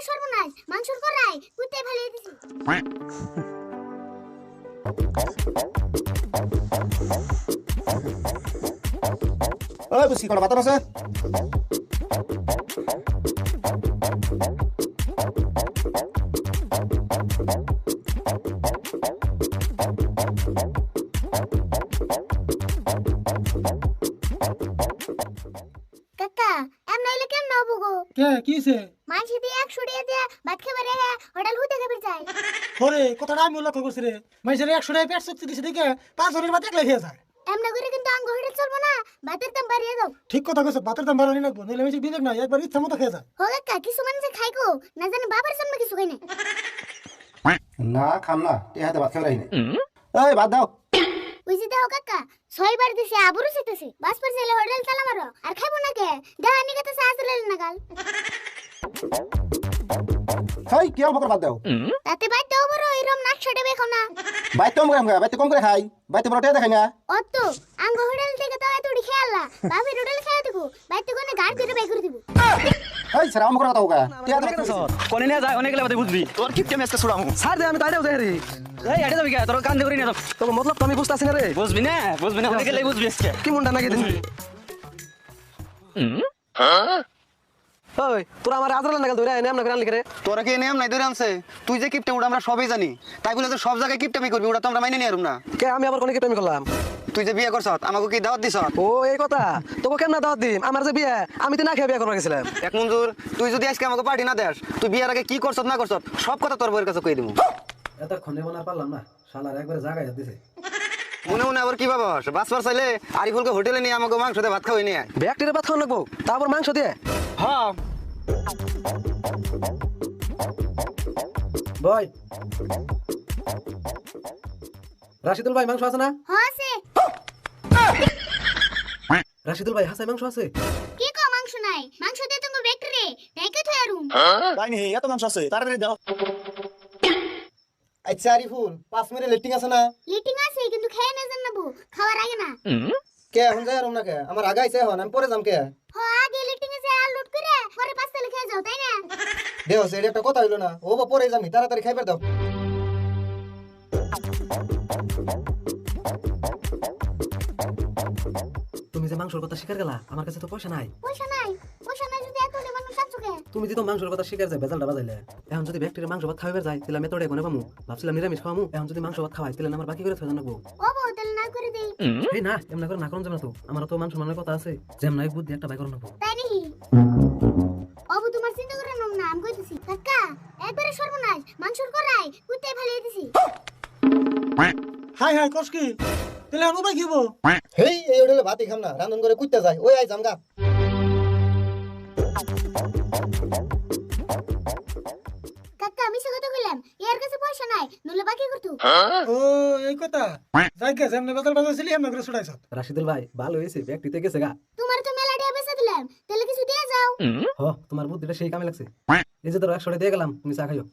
একবারে সর্বনাশ। মাংসর করাই কুত্তে ফেলে দিছি ওই বুঝি কোনো বাতাস আছে? কাকা এম নাইলে কেন নাও গো? কে কিছে মানসি দিয়ে একশো টাকা দিয়ে ভাত খাবার রেখে হোটেল হুতে খাবার চাই। ওরে কথাটা আমি লক্ষ্য করছি রে। মাইসের একশো টাকা পেট শক্তি দিছে দেখে পাঁচ জনের বাদ একলাই খেয়ে যায়। এমন করে কিন্তু আঙ্গ হোটেল চলবো না ভাতের দাম বাড়িয়ে দাও। ঠিক কথা কইছ ভাতের দাম বাড়ানি লাগবো নইলে মাইসে বিবেক নাই একবার ইচ্ছা মতো খেয়ে যায়। হো কাকা কিছু মানুষ খাই গো না জানি বাবার জন্ম কিছু খাই না না খাম না টেহাতে ভাত খাবে না এই ভাত দাও। বুঝি দাও কাকা ছয়বার দিছে আবরু শিখতেছে বাস পর ছেলে হোটেল চালা মারো। আর খাইবো না কে দেহানি কথা সাহায্য লেন না গাল। হেই কি অল্প করে ভাত দাও তাতে বাইর দাও বড় এরম নাক ছড়ে বেখো না। কম করে খাই বাইতে কম করে খাই। বাইতে বড় টেহা দেখাই না। অত আঙ্গ হোটেল থেকে তো এত উড়ি খেয়ালা বাপের হোটেল খেয়ে দেখো বাইতে কোনে গাড় দিয়ে বাই করে দিব। এই স্যার আমার কথা হোক কোনে নিয়ে যায় অনেক গেলে বুঝবি। তোর কিপটে ম্যাচটা ছুড়ামু। ছাড় দে আমি তাইটাও যাই রে এই হেঁটে যাবি কে? তোর কান্দে করি না তো। মতলব তো আমি বুঝতেছি না রে। বুঝবি না? বুঝবি না? অনেক গেলে বুঝবি আজকে। কি মুন্ডা নাকি দিন ওই তোরা আমার আজরাল নাগাল ধরে এনে আমরা করে। আনলি তোরা কি নিয়ম নাই ধরে আনছে? তুই যে কিপটে ওটা আমরা সবই জানি। তাই বলে তো সব জায়গায় কিপটামি করবি ওটা তো আমরা মাইনে নিয়ে না। কে আমি আবার কোনে কেটামি করলাম? তুই যে বিয়ে করছ আমাকে কি দাওয়াত দিছ ও এই কথা। তোকে কেমন দাওয়াত দিম? আমার যে বিয়ে আমি তো না খেয়ে বিয়ে করবার গেছিলাম। এক মঞ্জুর তুই যদি আজকে আমাকে পার্টি না দেস তুই বিয়ের আগে কি করছ না করছ সব কথা তোর বউয়ের কাছে কই দিব এতক্ষণে মনে আর পারলাম না। শালার একবারে দিছে। মনে মনে আবার কি বাসবার চাইলে আরিফুলকে হোটেলে নিয়ে আমাকে মাংস দিয়ে ভাত খাওয়াই নিয়ে। ব্যাগটির ভাত খাওয়ান লাগবো তারপর মাংস দিয়ে হ্যাঁ। রাশিদুল ভাই মাংস আছে না? হসে রাশিদুল ভাই হাসাই মাংস আছে? কি কো মাংস নাই? মাংস দিয়ে তুমি আরুম তাই নি এত মাংস আছে তাড়াতাড়ি দাও। আচ্ছা আরিফুল পাঁচ মিনিট লেটিং আছে না? লিটিং আছে কিন্তু খেয়ে না জানাব খাওয়ার আগে না। কে এখন যাই আর না কে? আমার আগে আইছে হন আমি পরে যাম কে? হ আগে লিটিং এ আর লুট করে পরে পাঁচ তালে খেয়ে যাও তাই না? দেও সেটা একটা কথা হইল না। ও বা পরে যামি তাড়াতাড়ি খাইবার দাও। তুমি যে মাংসের কথা শিকার গেলা আমার কাছে তো পয়সা নাই। পয়সা নাই পয়সা নাই যদি এত তুমি যদি মাংসের কথা শিকার যায় বেজালটা বাজাইলে। এখন যদি ব্যাকটেরিয়া মাংস ভাত খাইবার যায় তাহলে আমি তোড়ে কোনে পামু ভাবছিলাম নিরামিষ খাওয়ামু এখন যদি মাংস ভাত খাওয়াই তাহলে আমার বাকি করে থাকা লাগবো না করে দেই। এই না এমন করে না করুন যাবে না তো আমার তো মাংস মানের কথা আছে যেমন নাই বুদ্ধি একটা বাই করুন লাগবো তাই নাকি? অবু তোমার চিন্তা করে নাম না আমি কইতেছি কাকা একবারে সর্বনাশ মাংসর করাই কুত্তে ফেলে দিছি। হাই হাই কস কি তাহলে আমি উপায় কিবো হেই এই হোটেলে ভাতই খাম না রান্ধন করে কুইতে যায় ওই আই জামগা। কাকা আমি সে কথা কইলাম। এর কাছে পয়সা নাই নলে বাকি করতু। ও এই কথা। যাই গে যেমনি বেতাল বাজাইছিলি এমনি করে ছুটাইছ। রাশিদুল ভাই ভালো হয়েছে ব্যাগটিতে গেছে গা। তোমার তো মেলা ডিয়া বেচা দিলাম তাহলে কিছু দিয়ে যাও। হ তোমার বুদ্ধিটা সেই কামে লাগছে। এই যে ধরো একশো দিয়ে গেলাম তুমি চা খাইও।